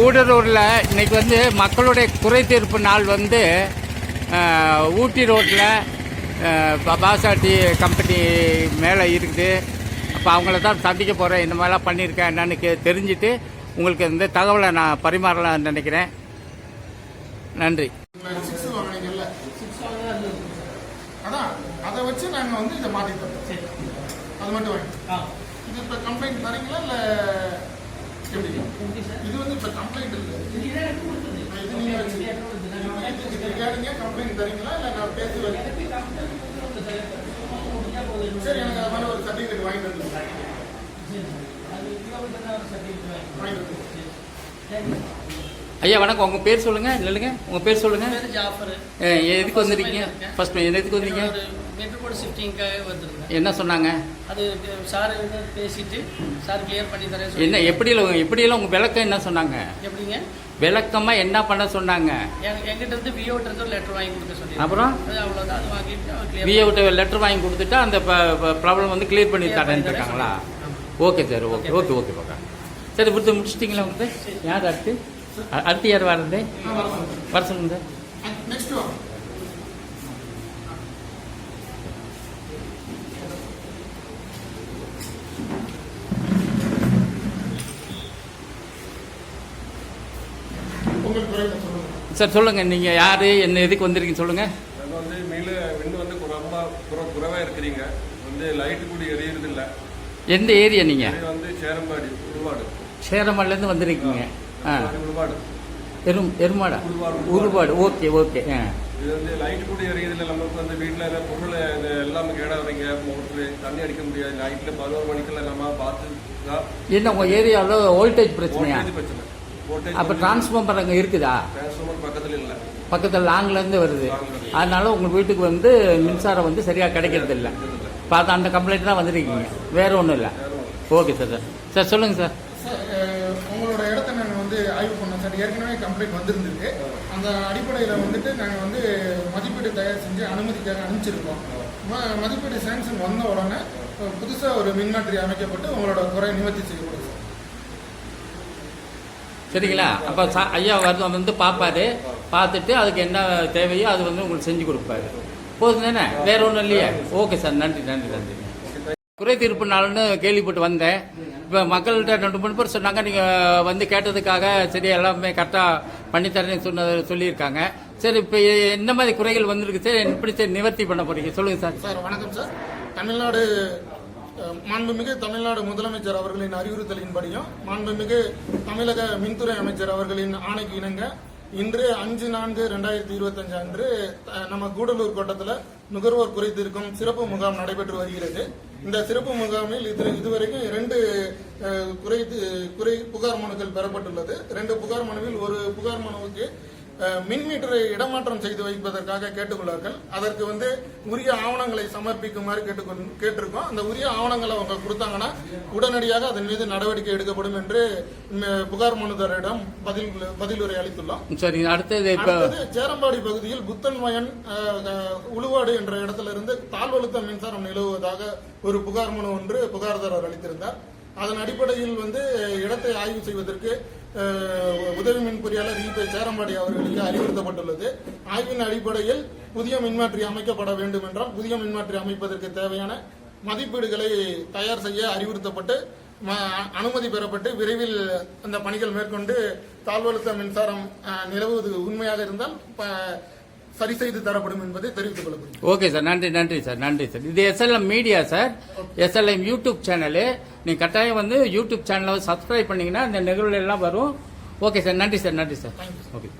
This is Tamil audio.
கூடலூரில் இன்னைக்கு வந்து மக்களுடைய குறை தீர்ப்பு நாள் வந்து ஊட்டி ரோட்டில் பாசா டீ கம்பெனி மேலே இருக்குது. அப்போ அவங்கள தான் சந்திக்க போகிறேன் இந்த மாதிரிலாம் பண்ணியிருக்கேன் என்னன்னு கே தெரிஞ்சுட்டு உங்களுக்கு இந்த தகவலை நான் பரிமாறலாம்னு நினைக்கிறேன். நன்றி. அதை வச்சு நாங்கள் வந்து இதை மாற்றி தரோம் அது மட்டும் வாங்கி இது இப்போ கம்ப்ளைண்ட் தரீங்களா இல்லை இது வந்து இப்ப கம்ப்ளைண்ட் இல்லை இது நீங்கள் வச்சு கம்ப்ளைண்ட் தரீங்களா இல்லை நான் பேசுவேன் சரி எனக்கு அது மாதிரி ஒரு சர்டிஃபிகேட் வாங்கிட்டு வந்து வாங்கிட்டு வந்து ஐயா வணக்கம். உங்கள் பேர் சொல்லுங்கள் இல்லைங்க. உங்கள் பேர் சொல்லுங்கள் பேர் ஜாஃபர். எதுக்கு வந்திருக்கீங்க? ஃபர்ஸ்ட் எதுக்கு வந்தீங்க ஒரு மெட்ரோபோர்ட் ஷிஃப்டிங்காக வந்திருந்தேன். என்ன சொன்னாங்க? அது சார் பேசிட்டு சார் கிளியர் பண்ணி தரேன் என்ன எப்படியெல்லாம் எப்படியெல்லாம் உங்கள் விளக்கம் என்ன சொன்னாங்க? எப்படிங்க? விளக்கமாக என்ன பண்ண சொன்னாங்க? எங்க- எங்கிட்ட இருந்து விஓட்ட இருந்து லெட்டர் வாங்கி கொடுக்க சொல்லி அப்புறம்? அது அவ்வளோதான் அது வாங்கிட்டு விட்ட லெட்டர் வாங்கி கொடுத்துட்டு அந்த ப்ராப்ளம் வந்து கிளியர் பண்ணி தரேன்னு இருக்காங்களா? Okay sir okay okay okay பாக்கா சரி கொடுத்து முடிச்சிட்டிங்களா வந்து யார் அடுத்து? அடுத்து யார் வரது? வர சொல்லுங்க நெக்ஸ்ட் வாங்க உங்களுக்கு குறைந்த சொல்லுங்க சார் சொல்லுங்கள் நீங்கள் யார் என்ன எதுக்கு வந்திருக்கீங்க சொல்லுங்கள் அது வந்து மேல விண்டு வந்து ரொம்ப குற இருக்கிறீங்க. வந்து லைட்டு கூட எரியறது இல்ல எந்த ஏரியா நீங்கள் வந்து சேரம்பாடி உருவாடு. சேரமல்லேருந்து வந்திருக்கீங்க. ஆ. உருவாடு. எரும் எருமாடா? உருபாடு ஓகே ஓகே. ஆ. இது வந்து லைட் கூட எரியறது இல்ல நமக்கு வந்து வீட்டுல பொருள் இந்த எல்லாமே கேடாவீங்க மோட்ரு தண்ணி அடிக்க முடியாது. நைட்ல பதினோரு மணிக்கெல்லாம் நம்ம பார்த்து என்ன உங்கள் ஏரியாவில் வோல்டேஜ் பிரச்சனையா? பிரச்சனை. அப்போ டிரான்ஸ்ஃபார்மர் அங்கே இருக்குதா? டிரான்ஸ்ஃபார்மர் பக்கத்துல இல்ல. பக்கத்தில் லாங்லேருந்து வருது. அதனால உங்கள் வீட்டுக்கு வந்து மின்சாரம் வந்து சரியாக கிடைக்கிறது இல்லை. பார்த்து அந்த கம்ப்ளைண்ட் தான் வந்திருக்கீங்க. வேற ஒன்றும் இல்லை. ஓகே சார் சார் சார் சொல்லுங்கள் சார் சார் அஹ், உங்களோட இடத்த நாங்கள் வந்து ஆய்வு பண்ணோம் சார் ஏற்கனவே கம்ப்ளைண்ட் வந்திருந்திருக்கு. அந்த அடிப்படையில் வந்துட்டு நாங்கள் வந்து மதிப்பீடு தயார் செஞ்சு அனுமதிக்காக அனுப்பிச்சிருக்கோம். ம- மதிப்பீடு சேங்ஷன் வந்த உடனே புதுசாக ஒரு மின்மாற்றி அமைக்கப்பட்டு உங்களோட குறை நிவர்த்தி செய்யப்படும். சார் சரிங்களா? அப்போ சா ஐயா வந்து வந்து பார்ப்பாரு. பார்த்துட்டு அதுக்கு என்ன தேவையோ அது வந்து உங்களுக்கு செஞ்சு கொடுப்பாரு. போதும் தானே? வேற ஒன்றும் இல்லையே? ஓகே சார் நன்றி நன்றி நன்றி. குறை தீர்ப்பு நாள்னு கேள்விப்பட்டு வந்தேன். இப்போ மக்கள்கிட்ட ரெண்டு மூணு பேர் சொன்னாங்க நீங்கள் வந்து கேட்டதுக்காக சரி எல்லாமே கரெக்டாக பண்ணித்தரேன்னு சொன்ன சொல்லியிருக்காங்க. சரி இப்போ என்ன மாதிரி குறைகள் வந்திருக்கு? சார் எப்படி சார் நிவர்த்தி பண்ண போறீங்க. சொல்லுங்கள் சார். சார் வணக்கம் சார். தமிழ்நாடு மாண்புமிகு தமிழ்நாடு முதலமைச்சர் அவர்களின் அறிவுறுத்தலின்படியும் மாண்புமிகு தமிழக மின்துறை அமைச்சர் அவர்களின் ஆணைக்கு இணங்க இன்று அஞ்சு நான்கு ரெண்டாயிரத்தி இருபத்தஞ்சு அன்று நம்ம கூடலூர் கோட்டத்தில் நுகர்வோர் குறைத்திருக்கும் சிறப்பு முகாம் நடைபெற்று வருகிறது. இந்த சிறப்பு முகாமில் இது இதுவரைக்கும் இரண்டு குறைத்து குறை குறை புகார் மனுக்கள் பெறப்பட்டுள்ளது. ரெண்டு புகார் மனுவில் ஒரு புகார் மனுவுக்கு மின் மீட்டரை இடமாற்றம் செய்து வைப்பதற்காக கேட்டுள்ளார்கள் அதற்கு வந்து உரிய ஆவணங்களை சமர்ப்பிக்குமாறு கேட்டுக்கொள் கேட்டிருக்கோம். அந்த உரிய ஆவணங்களை அவங்க கொடுத்தாங்கன்னா உடனடியாக அதன் மீது நடவடிக்கை எடுக்கப்படும் என்று புகார் மனுதாரரிடம் பதில் பதிலுரை அளித்துள்ளோம். சரிங்க அடுத்தது சேரம்பாடி பகுதியில் புத்தன் அஹ், உழுவாடு என்ற இடத்துல இருந்து தாழ்வழுத்த மின்சாரம் நிலவுவதாக ஒரு புகார் மனு ஒன்று புகார்தாரர் அளித்திருந்தார். அதன் அடிப்படையில் வந்து இடத்தை ஆய்வு செய்வதற்கு உதவி மின் பொறியாளர் இபி சேரம்பாடி அவர்களுக்கு அறிவுறுத்தப்பட்டுள்ளது. ஆய்வின் அடிப்படையில் புதிய மின்மாற்றி அமைக்கப்பட வேண்டும் என்றால் புதிய மின்மாற்றி அமைப்பதற்கு தேவையான மதிப்பீடுகளை தயார் செய்ய அறிவுறுத்தப்பட்டு ம- அனுமதி பெறப்பட்டு விரைவில் அந்த பணிகள் மேற்கொண்டு தாழ்வழுத்த மின்சாரம் நிலவுவது உண்மையாக இருந்தால் சரி செய்து தரப்படும் என்பதை தெரிவித்துக் கொள்ளப்படுகிறது ஓகே சார். நன்றி நன்றி சார். நன்றி சார். இது SLM media sir. SLM YouTube channel நீங்கள் கட்டாயம் வந்து யூடியூப் சேனலை சப்ஸ்கிரைப் பண்ணீங்கன்னா இந்த நிகழ்வுகள் எல்லாம் வரும். ஓகே சார் நன்றி சார் நன்றி சார் ஓகே